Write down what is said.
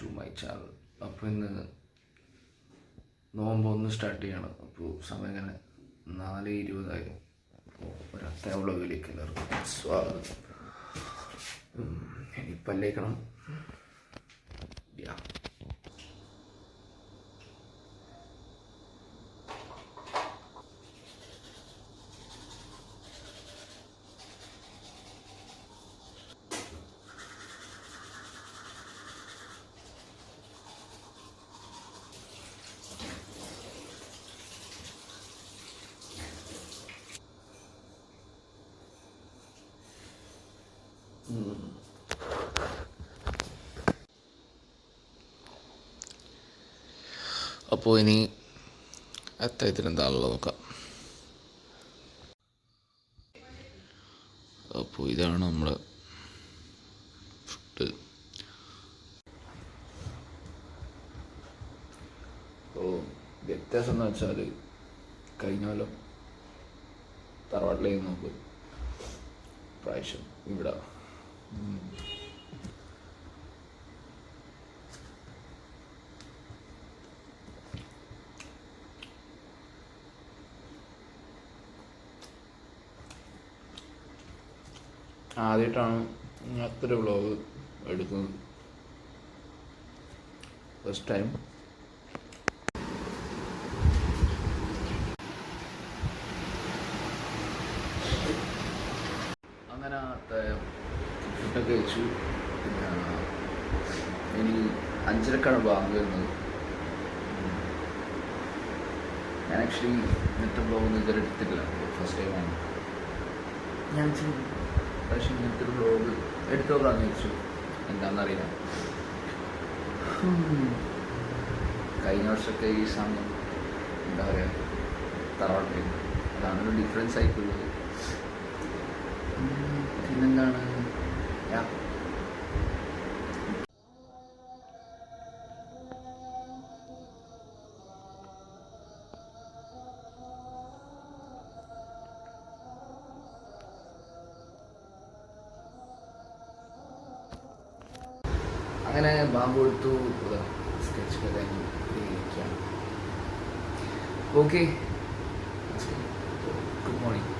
To my channel അപ്പോൾ ഇന്ന് നോമ്പ് ഒന്ന് സ്റ്റാർട്ട് ചെയ്യണം. അപ്പോൾ സമയം ഇങ്ങനെ നാല് ഇരുപതായി. അപ്പോൾ ഒരു അത്തയ എല്ലാവർക്കും സ്വാഗതം. ഇനി പല്ലേക്കണം യാ. അപ്പോൾ ഇനി അത്തായത്തിന് എന്താണുള്ളത് നോക്കാം അപ്പോൾ ഇതാണ് നമ്മുടെ ഫുഡ് അപ്പോൾ വ്യത്യാസം എന്ന് വെച്ചാൽ കഴിഞ്ഞ കൊല്ലം തറവാട്ടിലേക്ക് നോക്കും പ്രാവശ്യം ഇവിടെ. ആദ്യമായിട്ടാണ് അത്ര വ്ലോഗ് എടുക്കുന്നത് ഫസ്റ്റ് ടൈം അങ്ങനെ ഫുഡൊക്കെ കഴിച്ചു. പിന്നെ ഇനി അഞ്ചരക്കാണ് ബാങ്ക് വരുന്നത്. ഞാൻ ആക്ച്വലി ഇന്നത്തെ ബ്ലോഗ് ഒന്നും ഇതുവരെ എടുത്തിട്ടില്ല. ഫസ്റ്റ് ടൈമാണ് ഞാൻ പക്ഷേ ഇങ്ങനത്തെ ഒരു ബ്ലോഗ് എടുത്തു നോക്കാമെന്ന് ചോദിച്ചു എന്താണെന്നറിയില്ല കഴിഞ്ഞ വർഷമൊക്കെ ഈ സമയം എന്താ പറയുക തറവാട്ടിൽ. അതാണ് ഒരു ഡിഫറൻസ് ആയിട്ടുള്ളത്. അങ്ങനെ ബാമ്പ് കൊടുത്തു സ്കെച്ച് കഴിഞ്ഞു ഇരിക്കുകയാണ് ഓക്കെ ഗുഡ് മോർണിംഗ്